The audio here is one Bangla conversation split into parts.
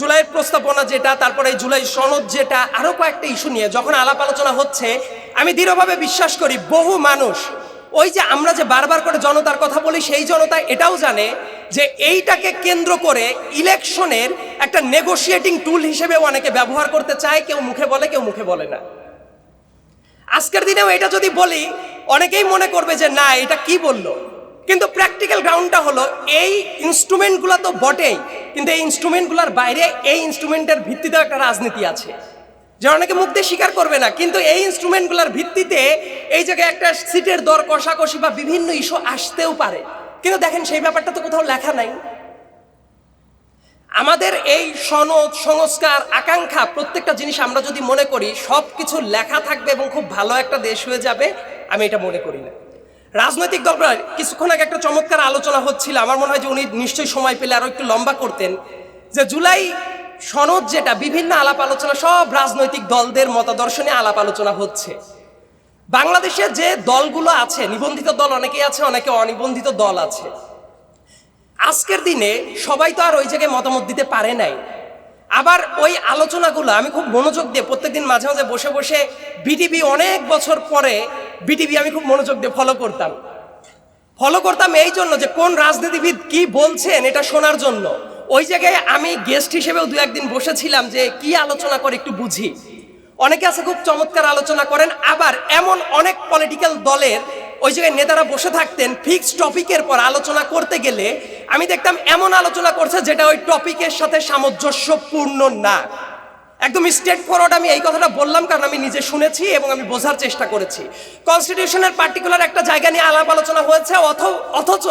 জুলাইয়ের প্রস্তাবনা যেটা, তারপরে জুলাই সনদ যেটা, আরও কয়েকটা ইস্যু নিয়ে যখন আলাপ আলোচনা হচ্ছে, আমি দৃঢ়ভাবে বিশ্বাস করি বহু মানুষ, ওই যে আমরা যে বারবার করে জনতার কথা বলি, সেই জনতা এটাও জানে যে এইটাকে কেন্দ্র করে ইলেকশনের একটা নেগোশিয়েটিং টুল হিসেবে অনেকে ব্যবহার করতে চায়, কেউ মুখে বলে, কেউ মুখে বলে না। আজকের দিনেও এটা যদি বলি, অনেকেই মনে করবে যে, না, এটা কি বলল? কিন্তু প্র্যাকটিক্যাল গ্রাউন্ডটা হলো এই ইনস্ট্রুমেন্টগুলো তো বটেই, কিন্তু এই ইনস্ট্রুমেন্টগুলোর বাইরে এই ইনস্ট্রুমেন্টের ভিত্তিতেও একটা রাজনীতি আছে। যে অনেকে দিয়ে স্বীকার করবে না, কিন্তু এই ইনস্ট্রুমেন্টগুলোর ভিত্তিতে এই জায়গায় একটা সিটের দর কষাকষি বা বিভিন্ন ইস্যু আসতেও পারে। কিন্তু দেখেন সেই ব্যাপারটা তো কোথাও লেখা নাই। আমাদের এই সনদ, সংস্কার, আকাঙ্ক্ষা প্রত্যেকটা জিনিস আমরা যদি মনে করি সব কিছু লেখা থাকবে এবং খুব ভালো একটা দেশ হয়ে যাবে, আমি এটা মনে করি না। রাজনৈতিক দলরা কিছুক্ষণ আগে একটা চমৎকার আলোচনা হচ্ছিল। আমার মনে হয় যে উনি নিশ্চয়ই সময় পেলে আরও একটু লম্বা করতেন। যে জুলাই সনদ যেটা, বিভিন্ন আলাপ আলোচনা, সব রাজনৈতিক দলদের মতাদর্শনে আলাপ আলোচনা হচ্ছে। বাংলাদেশে যে দলগুলো আছে, নিবন্ধিত দল অনেকেই আছে, অনেকে অনিবন্ধিত দল আছে। আজকের দিনে সবাই তো আর ওই জায়গায় মতামত দিতে পারে নাই। আবার ওই আলোচনাগুলো, আমি খুব মনোযোগ দিয়ে প্রত্যেকদিন মাঝে মাঝে বসে বসে বিটিভি অনেক বছর পরে বিটিভি আমি খুব মনোযোগ দিয়ে ফলো করতাম। ফলো করতাম এই জন্য যে কোন রাজনীতিবিদ কি বলছেন এটা শোনার জন্য। ওই জায়গায় আমি গেস্ট হিসেবেও দু একদিন বসেছিলাম যে কি আলোচনা করে একটু বুঝি। অনেকে আছে খুব চমৎকার আলোচনা করেন, আবার এমন অনেক পলিটিক্যাল দলের ওই জায়গায় নেতারা বসে থাকতেন ফিক্সড টপিকের পর আলোচনা করতে গেলে আমি দেখতাম এমন আলোচনা করছে যেটা ওই টপিকের সাথে সামঞ্জস্যপূর্ণ না। একদম স্টেট ফরওয়ার্ড আমি এই কথাটা বললাম, কারণ আমি নিজে শুনেছি এবং আমি বোঝার চেষ্টা করেছি। কনস্টিটিউশনের পার্টিকুলার একটা জায়গা নিয়ে আলাপ আলোচনা হয়েছে, অথ- অথচ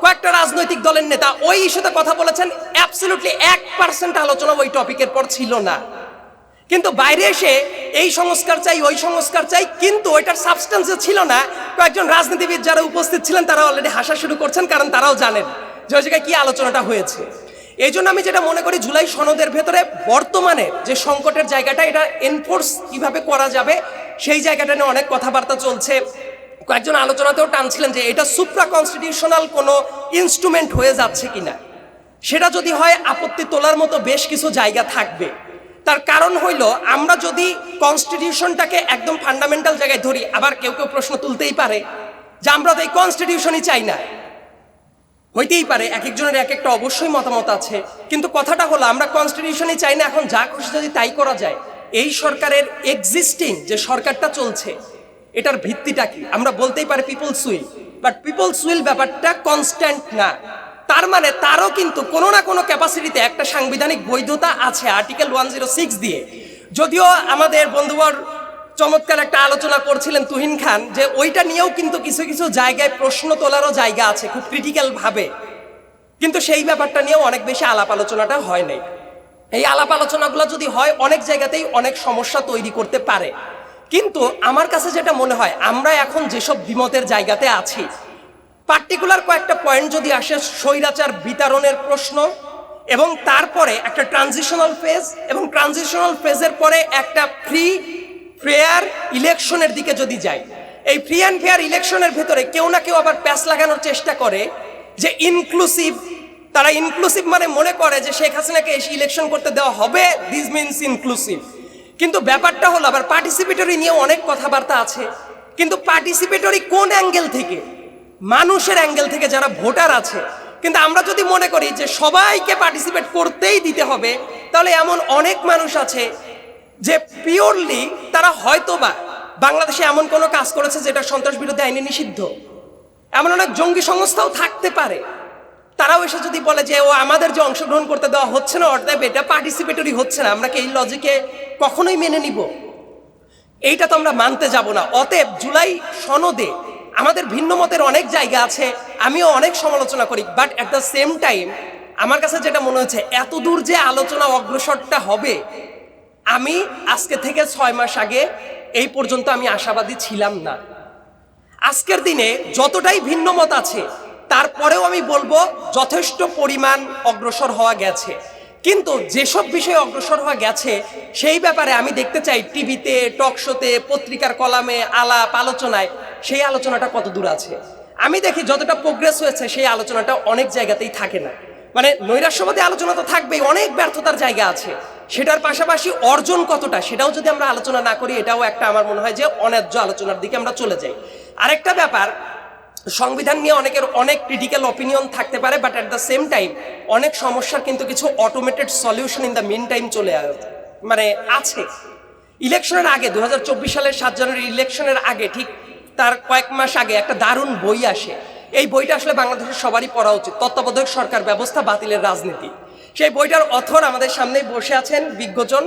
কয়েকটা রাজনৈতিক দলের নেতা ওই ইস্যুতে কথা বলেছেন অ্যাবসলিউটলি এক পার্সেন্ট আলোচনা ওই টপিকের পর ছিল না। কিন্তু বাইরে এসে এই সংস্কার চাই, ওই সংস্কার চাই, কিন্তু ওইটার সাবস্টেন্সে ছিল না। কয়েকজন রাজনীতিবিদ যারা উপস্থিত ছিলেন, তারা অলরেডি হাসা শুরু করছেন, কারণ তারাও জানেন যে ওই জায়গায় কি আলোচনাটা হয়েছে। এই জন্য আমি যেটা মনে করি, জুলাই সনদের ভেতরে বর্তমানে যে সংকটের জায়গাটা, এটা এনফোর্স কীভাবে করা যাবে, সেই জায়গাটা নিয়ে অনেক কথাবার্তা চলছে। কয়েকজন আলোচনাতেও টানছিলেন যে এটা সুপ্রা কনস্টিটিউশনাল কোনো ইনস্ট্রুমেন্ট হয়ে যাচ্ছে কিনা। সেটা যদি হয়, আপত্তি তোলার মতো বেশ কিছু জায়গা থাকবে। তার কারণ হইল, আমরা যদি কনস্টিটিউশনটাকে একদম ফান্ডামেন্টাল জায়গায় ধরি, আবার কেউ কেউ প্রশ্ন তুলতেই পারে যে আমরা তো এই কনস্টিটিউশনই চাই না। হইতেই পারে এক একজনের এক একটা অবশ্যই মতামত আছে। কিন্তু কথাটা হলো, আমরা কনস্টিটিউশনই চাই না, এখন যা খুশি যদি তাই করা যায়। এই সরকারের এক্সিস্টিং যে সরকারটা চলছে, এটার ভিত্তিটা কি? আমরা বলতেই পারি peoples will but peoples will ব্যাপারটা কনস্ট্যান্ট না। তার মানে তারও কিন্তু কোনো না কোনো ক্যাপাসিটিতে একটা সাংবিধানিক বৈধতা আছে আর্টিকেল ওয়ান জিরো সিক্স দিয়ে। যদিও আমাদের বন্ধুবর চমৎকার একটা আলোচনা করছিলেন তুহিন খান যে ওইটা নিয়েও কিন্তু কিছু কিছু জায়গায় প্রশ্ন তোলারও জায়গা আছে খুব ক্রিটিক্যাল ভাবে। কিন্তু সেই ব্যাপারটা নিয়েও অনেক বেশি আলাপ আলোচনাটা হয় নাই। এই আলাপ আলোচনাগুলো যদি হয়, অনেক জায়গাতেই অনেক সমস্যা তৈরি করতে পারে। কিন্তু আমার কাছে যেটা মনে হয়, আমরা এখন যেসব বিমতের জায়গাতে আছি পার্টিকুলার কয়েকটা পয়েন্ট যদি আসে, স্বৈরাচার বিতরণের প্রশ্ন এবং তারপরে একটা ট্রানজিশনাল ফেজ এবং ট্রানজিশনাল ফেজের পরে একটা ফ্রি ফেয়ার ইলেকশনের দিকে যদি যাই, এই ফ্রি অ্যান্ড ফেয়ার ইলেকশনের ভেতরে কেউ না কেউ আবার প্যাস লাগানোর চেষ্টা করে যে ইনক্লুসিভ তারা ইনক্লুসিভ মানে মনে করে যে শেখ হাসিনাকে এসে ইলেকশন করতে দেওয়া হবে দিস মিনস ইনক্লুসিভ কিন্তু ব্যাপারটা হলো আবার পার্টিসিপেটরি নিয়ে অনেক কথাবার্তা আছে, কিন্তু পার্টিসিপেটরি কোন অ্যাঙ্গেল থেকে? মানুষের অ্যাঙ্গেল থেকে যারা ভোটার আছে। কিন্তু আমরা যদি মনে করি যে সবাইকে পার্টিসিপেট করতেই দিতে হবে, তাহলে এমন অনেক মানুষ আছে যে পিওরলি তারা হয়তোবা বাংলাদেশে এমন কোনো কাজ করেছে যেটা সন্ত্রাস বিরোধী আইনে নিষিদ্ধ। এমন অনেক জঙ্গি সংস্থাও থাকতে পারে। তারাও এসে যদি বলে যে, ও, আমাদের যে অংশগ্রহণ করতে দেওয়া হচ্ছে না, অর্থাৎ এটা পার্টিসিপেটরি হচ্ছে না, আমরা কি এই লজিকে কখনোই মেনে নিব? এইটা তো আমরা মানতে যাব না। অতএব জুলাই সনদে আমাদের ভিন্ন মতের অনেক জায়গা আছে, আমিও অনেক সমালোচনা করি but at the same time আমার কাছে যেটা মনে হচ্ছে এত দূর যে আলোচনা অগ্রসরটা হবে আমি আজকে থেকে ছয় মাস আগে এই পর্যন্ত আমি আশাবাদী ছিলাম না। আজকের দিনে যতটাই ভিন্ন মত আছে, তারপরেও আমি বলব যথেষ্ট পরিমাণ অগ্রসর হওয়া গেছে। কিন্তু যেসব বিষয়ে অগ্রসর হওয়া গেছে, সেই ব্যাপারে আমি দেখতে চাই টিভিতে, টক শোতে, পত্রিকার কলামে, আলাপ, আলোচনায়, সেই আলোচনাটা কত দূর আছে? আমি দেখি যতটা প্রোগ্রেস হয়েছে, সেই আলোচনাটা অনেক জায়গাতেই থাকে না। মানে নৈরাশ্যবাদী আলোচনা তো থাকবেই, অনেক ব্যর্থতার জায়গা আছে। সেটার পাশাপাশি অর্জন কতটা, সেটাও যদি আমরা আলোচনা না করি, এটাও একটা আমার মনে হয় যে অন্যায্য আলোচনার দিকে আমরা চলে যাই। আরেকটা ব্যাপার, সংবিধান নিয়ে অনেকের অনেক ক্রিটিক্যাল অপিনিয়ন থাকতে পারে but at the same time অনেক সমস্যার কিন্তু কিছু automated solution in the mean time চলে মানে আছে। ইলেকশনের আগে দু হাজার চব্বিশ সালের সাত জানুয়ারি ইলেকশনের আগে, ঠিক তার কয়েক মাস আগে একটা দারুণ বই আসে। এই বইটা আসলে বাংলাদেশের সবারই পড়া উচিত। তত্ত্বাবধায়ক সরকার ব্যবস্থা বাতিলের রাজনীতি। সেই বইটার অথর আমাদের সামনেই বসে আছেন বিজ্ঞজন।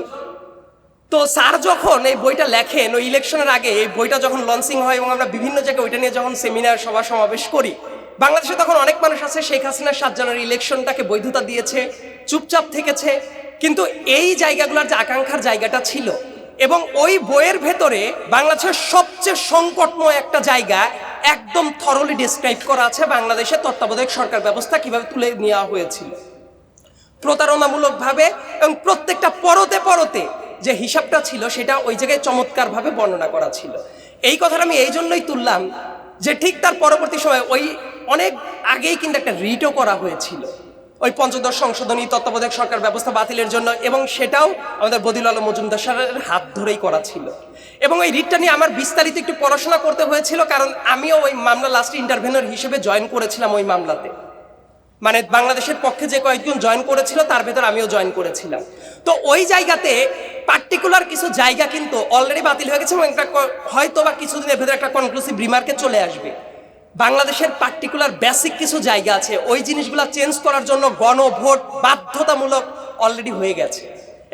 তো স্যার যখন এই বইটা লেখেন, ওই ইলেকশনের আগে এই বইটা যখন লঞ্চিং হয় এবং আমরা বিভিন্ন জায়গায় ওইটা নিয়ে যখন সেমিনার সভা, সমাবেশ করি, বাংলাদেশে তখন অনেক মানুষ আছে, শেখ হাসিনার সাত জানুয়ারি ইলেকশনটাকে বৈধতা দিয়েছে, চুপচাপ থেকেছে। কিন্তু এই জায়গাগুলোর যে আকাঙ্ক্ষার জায়গাটা ছিল এবং ওই বইয়ের ভেতরে বাংলাদেশের সবচেয়ে সংকটময় একটা জায়গা একদম থরলি ডিসক্রাইব করা আছে বাংলাদেশের তত্ত্বাবধায়ক সরকার ব্যবস্থা কীভাবে তুলে নেওয়া হয়েছিল। প্রতারণামূলকভাবে এবং প্রত্যেকটা পরতে পরতে যে হিসাবটা ছিল সেটা ওই জায়গায় চমৎকারভাবে বর্ণনা করা ছিল। এই কথাটা আমি এই জন্যই তুললাম যে ঠিক তার পরবর্তী সময় ওই অনেক আগেই কিন্তু একটা রিটও করা হয়েছিল। ওই পঞ্চদশ সংশোধনী তত্ত্বাবধায়ক সরকার ব্যবস্থা বাতিলের জন্য, এবং সেটাও আমাদের বদিল আলম মজুমদার স্যারের হাত ধরেই করা ছিল। এবং ওই রিটটা নিয়ে আমার বিস্তারিত একটু পড়াশোনা করতে হয়েছিল, কারণ আমিও ওই মামলা লাস্ট ইন্টারভেনর হিসেবে জয়েন করেছিলাম ওই মামলাতে। মানে বাংলাদেশের পক্ষে যে কয়েকজন জয়েন করেছিল, তার ভেতর আমিও জয়েন করেছিলাম। তো ওই জায়গাতে পার্টিকুলার কিছু জায়গা কিন্তু অলরেডি বাতিল হয়ে গেছে, এবং একটা হয়তো বা কিছুদিনের ভেতরে একটা কনক্লুসিভ রিমার্কে চলে আসবে। বাংলাদেশের পার্টিকুলার বেসিক কিছু জায়গা আছে, ওই জিনিসগুলো চেঞ্জ করার জন্য গণভোট বাধ্যতামূলক অলরেডি হয়ে গেছে।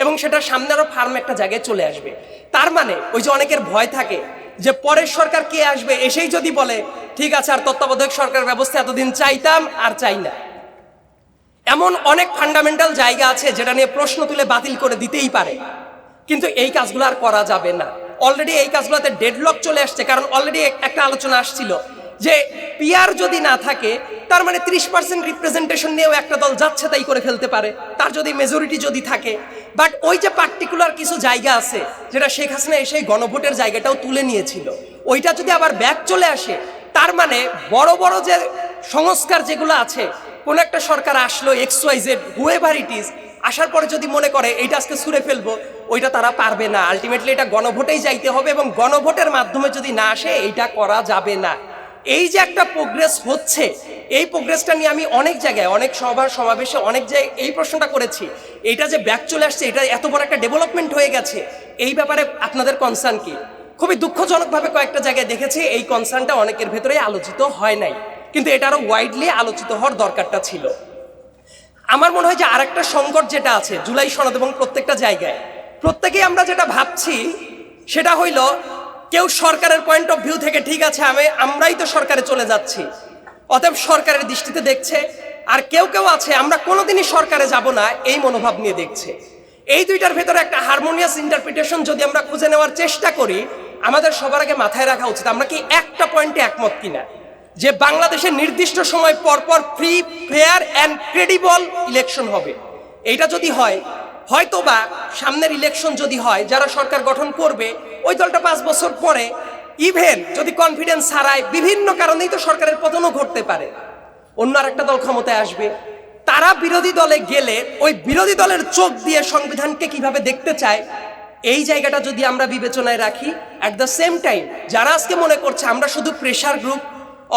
এবং সেটা সামনে আরও ফার্ম একটা জায়গায় চলে আসবে। তার মানে ওই যে অনেকের ভয় থাকে যে পরের সরকার কে আসবে, এসেই যদি বলে, ঠিক আছে, আর তত্ত্বাবধায়ক সরকার ব্যবস্থা এতদিন চাইতাম আর চাই না। এমন অনেক ফান্ডামেন্টাল জায়গা আছে যেটা নিয়ে প্রশ্ন তুলে বাতিল করে দিতেই পারে। কিন্তু এই কাজগুলো আর করা যাবে না। অলরেডি এই কাজগুলোতে ডেডলক চলে আসছে, কারণ অলরেডি একটা আলোচনা আসছিল যে পিয়ার যদি না থাকে, তার মানে ত্রিশ পার্সেন্ট রিপ্রেজেন্টেশন নিয়েও একটা দল যাচ্ছে তাই করে ফেলতে পারে। তার যদি মেজরিটি যদি থাকে বাট ওই যে পার্টিকুলার কিছু জায়গা আছে, যেটা শেখ হাসিনা এসে গণভোটের জায়গাটাও তুলে নিয়েছিল, ওইটা যদি আবার ব্যাক চলে আসে, তার মানে বড় বড় যে সংস্কার যেগুলো আছে, কোন একটা সরকার আসলো X Y Z whoever it is আসার পরে যদি মনে করে এইটা আজকে ছুঁড়ে ফেলব, ওইটা তারা পারবে না। আলটিমেটলি এটা গণভোটেই যাইতে হবে এবং গণভোটের মাধ্যমে যদি না আসে, এইটা করা যাবে না। এই যে একটা প্রোগ্রেস হচ্ছে, এই প্রোগ্রেসটা নিয়ে আমি অনেক জায়গায়, অনেক সভার সমাবেশে অনেক জায়গায় এই প্রশ্নটা করেছি। এটা যে ব্যাক চলে আসছে, এটা এত বড় একটা ডেভেলপমেন্ট হয়ে গেছে, এই ব্যাপারে আপনাদের কনসার্ন কি? খুবই দুঃখজনকভাবে কয়েকটা জায়গায় দেখেছি, এই কনসার্নটা অনেকের ভেতরে আলোচিত হয় নাই। কিন্তু এটা আরও ওয়াইডলি আলোচিত হওয়ার দরকারটা ছিল। আমার মনে হয় যে আরেকটা সংকট যেটা আছে, জুলাই সনদ এবং প্রত্যেকটা জায়গায়, প্রত্যেকেই আমরা যেটা ভাবছি, সেটা হইল কেউ সরকারের পয়েন্ট অফ ভিউ থেকে ঠিক আছে, আমি, আমরাই তো সরকারে চলে যাচ্ছি। অতএব সরকারের দৃষ্টিতে দেখছে, আর কেউ কেউ আছে, আমরা কোনোদিনই সরকারে যাব না, এই মনোভাব নিয়ে দেখছে। এই দুইটার ভেতরে একটা হারমোনিয়াস ইন্টারপ্রিটেশন যদি আমরা খুঁজে নেওয়ার চেষ্টা করি, আমাদের সবার আগে মাথায় রাখা উচিত, আমরা কি একটা পয়েন্টে একমত কিনা? যে বাংলাদেশে নির্দিষ্ট সময় পরপর পর free fair and credible election হবে। এইটা যদি হয় হয়তো বা সামনের ইলেকশন যদি হয়, যারা সরকার গঠন করবে, ওই দলটা পাঁচ বছর পরে ইভেন যদি কনফিডেন্স হারায়, বিভিন্ন কারণেই তো সরকারের পতনও ঘটতে পারে। অন্য আর একটা দল ক্ষমতায় আসবে। তারা বিরোধী দলে গেলে, ওই বিরোধী দলের চোখ দিয়ে সংবিধানকে কীভাবে দেখতে চায়, এই জায়গাটা যদি আমরা বিবেচনায় রাখি অ্যাট দ্য সেম টাইম যারা আজকে মনে করছে আমরা শুধু প্রেশার গ্রুপ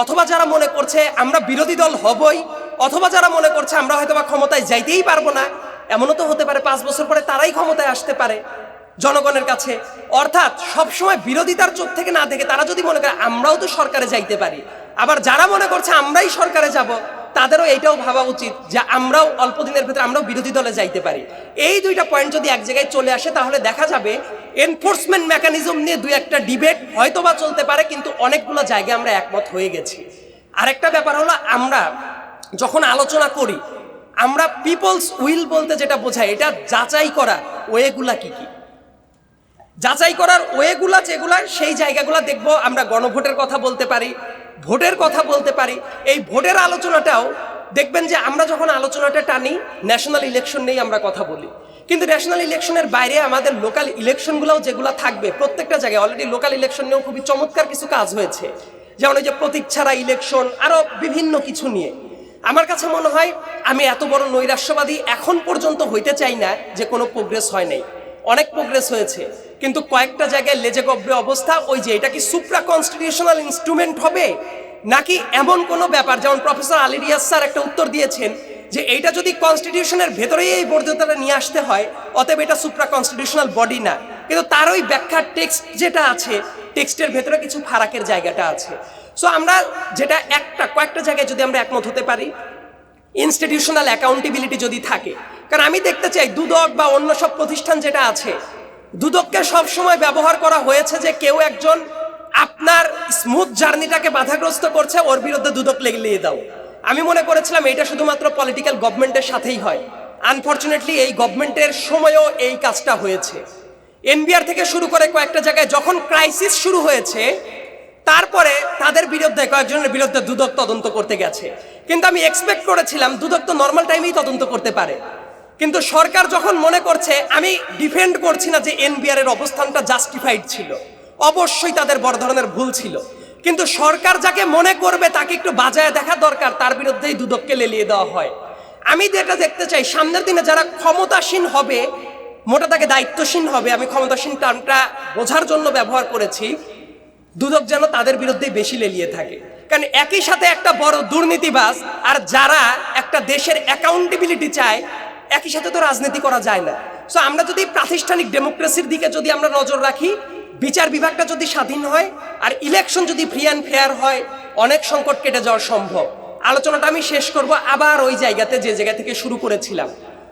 অথবা যারা মনে করছে আমরা বিরোধী দল হবই, অথবা যারা মনে করছে আমরা হয়তো বা ক্ষমতায় যাইতেই পারব না এমনও তো হতে পারে পাঁচ বছর পরে তারাই ক্ষমতায় আসতে পারে জনগণের কাছে। অর্থাৎ সবসময় বিরোধিতার চোখ থেকে না দেখে তারা যদি মনে করে, আমরাও তো সরকারে যাইতে পারি। আবার যারা মনে করছে, আমরাই সরকারে যাব, তাদেরও এইটাও ভাবা উচিত যে, আমরাও অল্প দিনের ভেতরে আমরাও বিরোধী দলে যাইতে পারি। এই দুইটা পয়েন্ট যদি এক জায়গায় চলে আসে, তাহলে দেখা যাবে এনফোর্সমেন্ট মেকানিজম নিয়ে দুই একটা ডিবেট হয়তোবা চলতে পারে, কিন্তু অনেকগুলো জায়গায় আমরা একমত হয়ে গেছি। আরেকটা ব্যাপার হলো, আমরা যখন আলোচনা করি আমরা পিপলস উইল বলতে যেটা বোঝায়, এটা যাচাই করা ওয়েগুলা কি কি? যাচাই করার ওয়েগুলা যেগুলা, সেই জায়গাগুলো দেখব, আমরা গণভোটের কথা বলতে পারি, ভোটের কথা বলতে পারি। এই ভোটের আলোচনাটাও, দেখবেন যে আমরা যখন আলোচনাটা টানি ন্যাশনাল ইলেকশন নিয়েই আমরা কথা বলি। কিন্তু ন্যাশনাল ইলেকশনের বাইরে আমাদের লোকাল ইলেকশনগুলোও যেগুলো থাকবে, প্রত্যেকটা জায়গায় অলরেডি লোকাল ইলেকশন নিয়েও খুবই চমৎকার কিছু কাজ হয়েছে। যেমন ওই যে প্রতীক ছাড়া ইলেকশন আরও বিভিন্ন কিছু নিয়ে। আমার কাছে মনে হয় আমি এত বড় নৈরাশ্যবাদী এখন পর্যন্ত হইতে চাই না যে কোনো প্রোগ্রেস হয় নাই। অনেক প্রোগ্রেস হয়েছে, কিন্তু কয়েকটা জায়গায় লেজে গব্বে অবস্থা, ওই যে এটা কি সুপ্রা কনস্টিটিউশনাল ইনস্ট্রুমেন্ট হবে? নাকি এমন কোনো ব্যাপার? যেমন প্রফেসর আলী রিয়াজ স্যার একটা উত্তর দিয়েছেন যে এইটা যদি কনস্টিটিউশনের ভেতরেই এই বর্ধিতটা নিয়ে আসতে হয়, অতএব এটা সুপ্রা কনস্টিটিউশনাল বডি না। কিন্তু তার ওই ব্যাখ্যার টেক্সট যেটা আছে টেক্সটের ভেতরে কিছু ফারাকের জায়গাটা আছে। সো আমরা যেটা একটা, কয়েকটা জায়গায় যদি আমরা একমত হতে পারি ইনস্টিটিউশনাল অ্যাকাউন্টেবিলিটি যদি থাকে, কারণ আমি দেখতে চাই দুদক বা অন্য সব প্রতিষ্ঠান যেটা আছে, দুদককে সবসময় ব্যবহার করা হয়েছে যে কেউ একজন আপনার স্মুথ জার্নিটাকে বাধাগ্রস্ত করছে, ওর বিরুদ্ধে দুদক লেগলিয়ে দাও। আমি মনে করেছিলাম এটা শুধুমাত্র পলিটিক্যাল গভর্নমেন্টের সাথেই হয়। আনফর্চুনেটলি এই গভর্নমেন্টের সময়ও এই কাজটা হয়েছে। এনবিআর থেকে শুরু করে কয়েকটা জায়গায় যখন ক্রাইসিস শুরু হয়েছে তারপরে তাদের বিরুদ্ধে কয়েকজনের বিরুদ্ধে দুদক তদন্ত করতে গেছে। কিন্তু আমি এক্সপেক্ট করেছিলাম দুদক তো নর্মাল টাইমেই তদন্ত করতে পারে। কিন্তু সরকার যখন মনে করছে, আমি ডিফেন্ড করছি না যে এনবিআর এর অবস্থানটা জাস্টিফাইড ছিল। অবশ্যই তাদের বড় ধরনের ভুল ছিল। কিন্তু সরকার যাকে মনে করবে তাকে একটু বাজায় দেখা দরকার, তার বিরুদ্ধেই দুদককে লেলিয়ে দেওয়া হয়। আমি যেটা দেখতে চাই, সামনের দিনে যারা ক্ষমতাসীন হবে, মোটা তাকে দায়িত্বশীল হবে, আমি ক্ষমতাসীন টার্মটা বোঝার জন্য ব্যবহার করেছি। দুদক যেন তাদের বিরুদ্ধে বেশি লেলিয়ে থাকে। কারণ একই সাথে একটা বড় দুর্নীতিবাজ আর যারা একটা দেশের অ্যাকাউন্টেবিলিটি চায়, একই সাথে তো রাজনীতি করা যায় না। সো আমরা যদি প্রাতিষ্ঠানিক ডেমোক্রেসির দিকে যদি আমরা নজর রাখি, বিচার বিভাগটা যদি স্বাধীন হয় আর ইলেকশন যদি ফ্রি অ্যান্ড ফেয়ার হয়, অনেক সংকট কেটে যাওয়া সম্ভব। আলোচনাটা আমি শেষ করব আবার ওই জায়গাতে যে জায়গা থেকে শুরু করেছিলাম।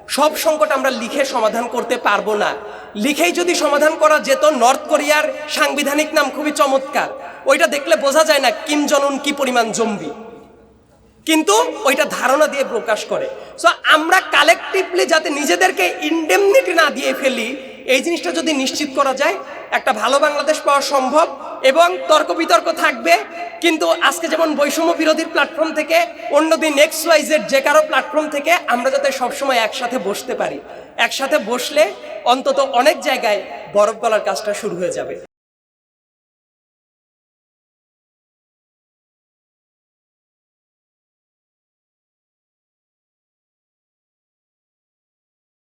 সব সংকট আমরা লিখে সমাধান করতে পারব না। লিখেই যদি সমাধান করা যেত, নর্থ কোরিয়ার সাংবিধানিক নাম খুবই চমৎকার। ওইটা দেখলে বোঝা যায় না কিম জনুন কি পরিমাণ জম্বি। কিন্তু ওইটা ধারণা দিয়ে প্রকাশ করে। সো আমরা কালেকটিভলি যাতে নিজেদেরকে ইন্ডেমনিটি না দিয়ে ফেলি, এই জিনিসটা যদি নিশ্চিত করা যায়, একটা ভালো বাংলাদেশ পাওয়া সম্ভব এবং তর্ক বিতর্ক থাকবে কিন্তু আজকে যেমন বৈষম্য বিরোধীর প্ল্যাটফর্ম থেকে, অন্যদিন এক্স ওয়াইজের যে কারও প্ল্যাটফর্ম থেকে আমরা যাতে সবসময় একসাথে বসতে পারি। একসাথে বসলে অন্তত অনেক জায়গায় বরফ গলার কাজটা শুরু হয়ে যাবে।